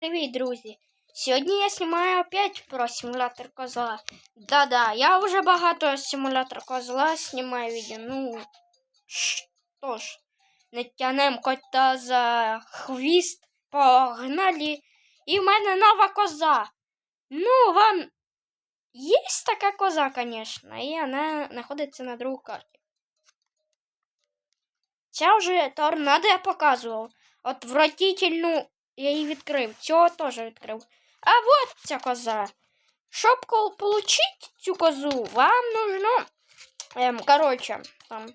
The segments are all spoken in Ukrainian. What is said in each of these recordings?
Привіт, друзі! Сьогодні я знімаю опять про симулятор козла. Да-да, я вже багато симулятор козла знімаю відео. Ну що ж, не тянем кота за хвіст, погнали. І в мене нова коза. Ну, вам є така коза, звісно, і вона знаходиться на другій карті. Ця вже торнадо я показував. Отвратительну я її відкрив. Цього теж відкрив. А от ця коза. Щоб отримати цю козу, вам нужно, ем, коротше, там,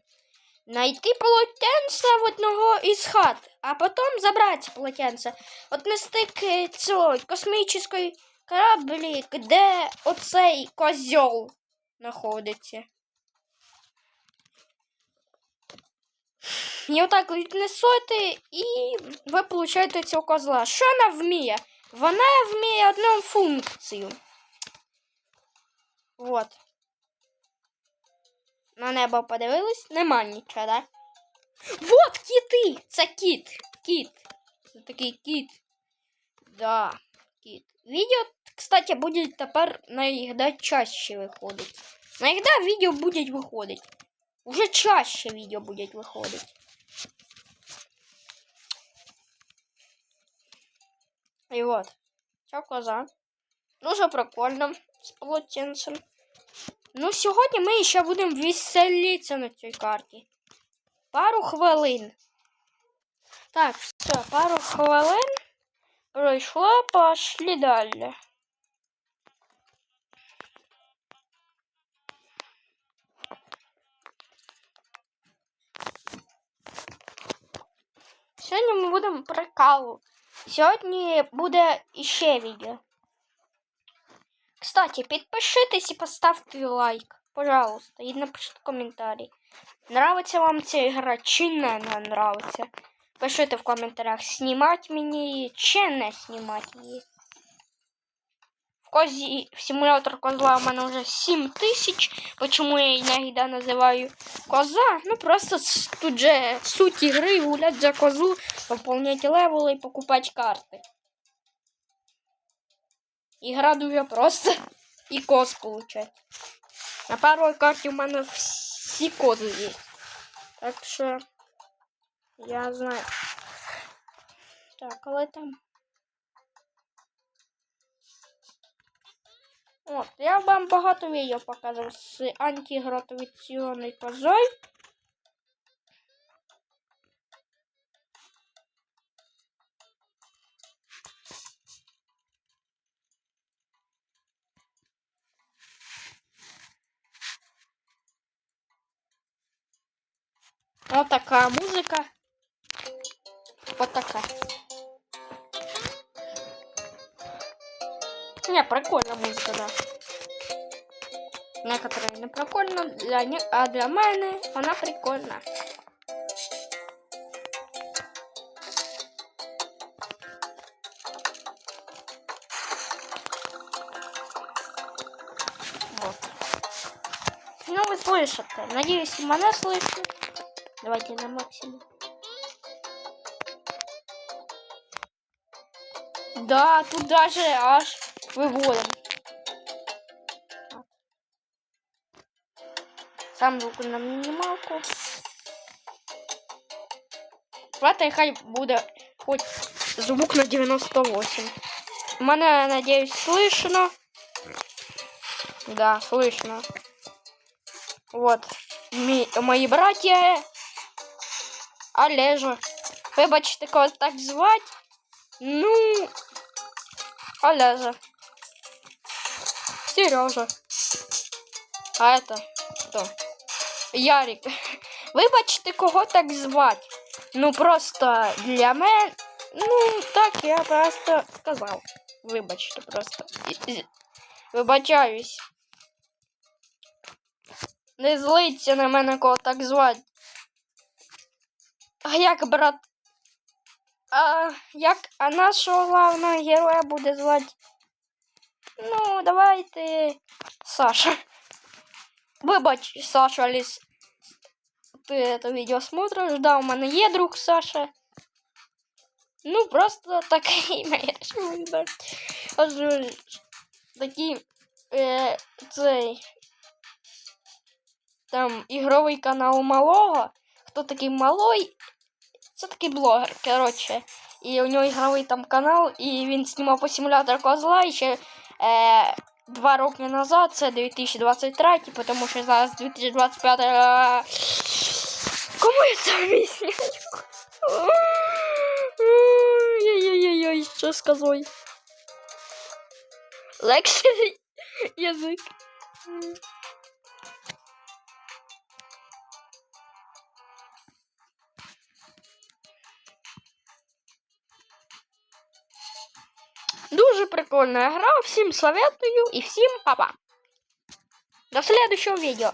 знайти полотенце в одного із хат, а потім забрати це полотенце, отнести к цього космічної кораблі, де оцей козьол знаходиться. І отак віднесете, і ви получаєте цього козла. Що вона вміє? Вона вміє одну функцію. Вот. На небо подивились, нема нічого, да? Вот кіти! Це кіт. Кіт. Це такий кіт. Да, кіт. Відео, кстати, буде тепер наїгда чаще виходить. Наїгда відео буде виходить. Уже чаще відео буде виходить. І от. Ця коза. Дуже прикольно з полотенцем. Ну, сьогодні ми ще будемо веселитися на цій карті. Пару хвилин. Так, все, пару хвилин пройшло, пошли далі. Сьогодні ми будемо прикалу. Сьогодні буде іще відео. Кстати, підпишитесь і поставте лайк. Пожалуйста, і напишіть коментарі. Нравиться вам ця гра чи не, нравиться? Пишите в коментарях, знімати мені чи не знімати її. Козі симулятор козла у мене вже 7 тисяч. Почему я її іногда називаю коза? Ну просто тут же суть ігри гулять за козу, поповнять левели і покупати карти. Ігра дуже просто і коз получать. На першій карті у мене всі кози є. Так що я знаю. Так, але там. От, я вам багато відео показував з антигравітаційною козою. Вот такая музыка. Вот такая. Не, прикольная музыка, да. Некоторые не прикольно, для не... а для мене вона прикольна. Вот. Ну, вы слышите. Надеюсь, меня слышите. Давайте на максимум. Да, тут даже аж выводом. Сам звук на минималку. Давайте хай буде хоч звук на 98. У мене, надеюсь, слышно. Да, слышно. Вот. Мі, мої братья Олежа. Вибачте, кого так звати. Ну, Олежа. Сережа. А это кто? Ярик. Вибачте, кого так звати. Ну, просто для мене. Ну, так я просто сказав. Вибачте, просто. Вибачаюсь. Не злиться на мене кого так звати. А як брат? А як а нашого главного героя буде звати? Ну, давайте. Саша. Вибач, Саша, ліс. Ти це відео смотриш, да, у мене є друг Саша. Ну, просто такий моє так. Отже, такий е, цей там ігровий канал малого. Хто такий малой? Це такий блогер, коротше. І у нього ігровий там канал, і він знімав по симулятор козла і ще е, два роки назад, це 2023, тому що зараз 2025. е, Кому я це об'ясняю? Ой-ой-ой, що з козою? Легший язик. Дуже прикольная гра. Всім советую и всем папа. До следующего видео.